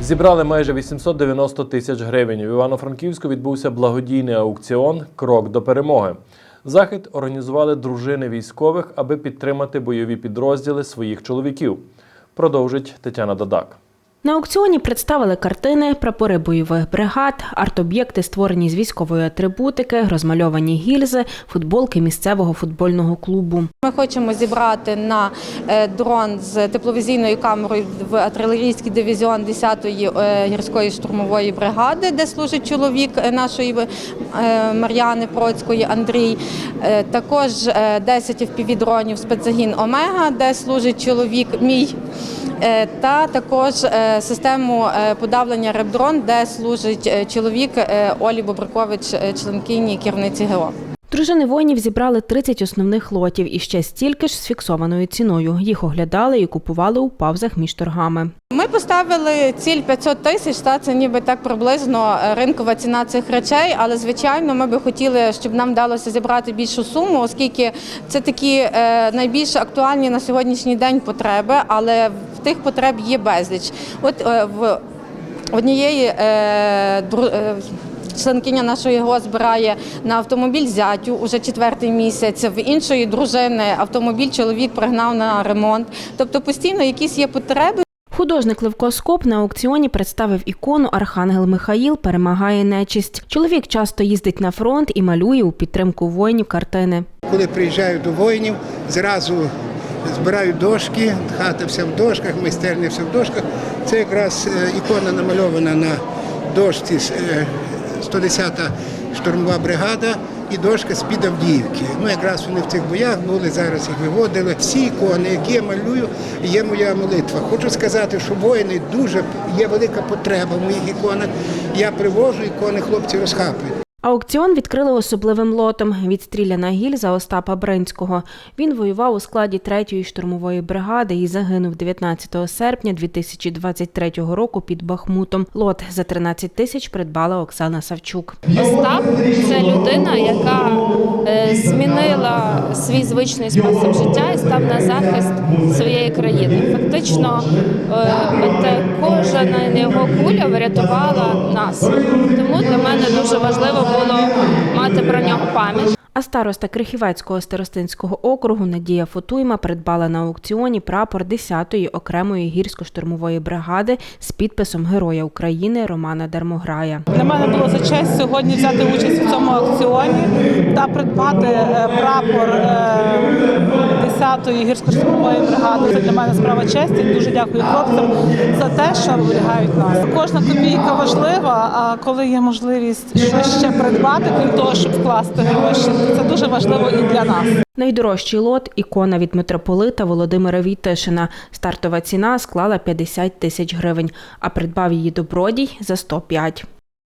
Зібрали майже 890 тисяч гривень. В Івано-Франківську відбувся благодійний аукціон Крок до перемоги. Захід організували дружини військових, аби підтримати бойові підрозділи своїх чоловіків. Продовжить Тетяна Дадак. На аукціоні представили картини, прапори бойових бригад, арт-об'єкти, створені з військової атрибутики, розмальовані гільзи, футболки місцевого футбольного клубу. Ми хочемо зібрати на е, дрон з тепловізійною камерою в артилерійський дивізіон 10-ї е, гірської штурмової бригади, де служить чоловік е, нашої Мар'яни Процької Андрій. Також е, 10 FPV-дронів спецзагін Омега, де служить чоловік мій. Е, Та також е, систему е, подавлення ребдрон, де служить чоловік Олі Бобрикович, членкині керівниці ГО. Дружини воїнів зібрали 30 основних лотів і ще стільки ж з фіксованою ціною. Їх оглядали і купували у павзах між торгами. Ми поставили ціль 500 тисяч, та це ніби так приблизно ринкова ціна цих речей. Але звичайно, ми би хотіли, щоб нам вдалося зібрати більшу суму, оскільки це такі найбільш актуальні на сьогоднішній день потреби, але тих потреб є безліч. От е, в однієї е, е, Членкиня нашої ГО збирає на автомобіль зятю уже четвертий місяць. В іншої дружини автомобіль чоловік пригнав на ремонт. Тобто постійно якісь є потреби. Художник Левко Скоп на аукціоні представив ікону Архангел Михаїл перемагає нечисть. Чоловік часто їздить на фронт і малює у підтримку воїнів картини. Коли приїжджаю до воїнів, зразу збираю дошки, хата вся в дошках, майстерня вся в дошках. Це якраз е, ікона намальована на дошці е, 110-та штурмова бригада і дошка з-під Авдіївки. Ну, якраз вони в цих боях були, зараз їх виводили. Всі ікони, які я малюю, є моя молитва. Хочу сказати, що воїни дуже є велика потреба в моїх іконах. Я привожу ікони, хлопці розхапують. Аукціон відкрили особливим лотом. Відстріляна гільза Остапа Бринського. Він воював у складі 3-ї штурмової бригади і загинув 19 серпня 2023 року під Бахмутом. Лот за 13 тисяч придбала Оксана Савчук. Остап це людина, яка змінила свій звичний спосіб життя і став на захист своєї країни. Фактично, е, от е, кожна його куля врятувала нас. Тому для мене дуже важливо було мати про нього пам'ять. А староста Крихівецького старостинського округу Надія Фотуйма придбала на аукціоні прапор 10-ї окремої гірсько-штурмової бригади з підписом Героя України Романа Дармограя. Для мене було за честь сьогодні взяти участь в цьому аукціоні та придбати е, прапор е, 10-ї гірсько-штурмової бригади. Це для мене справа честі. Дуже дякую хлопцям за те, що оберігають нас. Кожна копійка важлива, а коли є можливість щось ще придбати, крім того, щоб вкласти гроші, це дуже важливо і для нас. Найдорожчий лот ікона від митрополита Володимира Війтишина. Стартова ціна склала 50 тисяч гривень, а придбав її добродій за 105.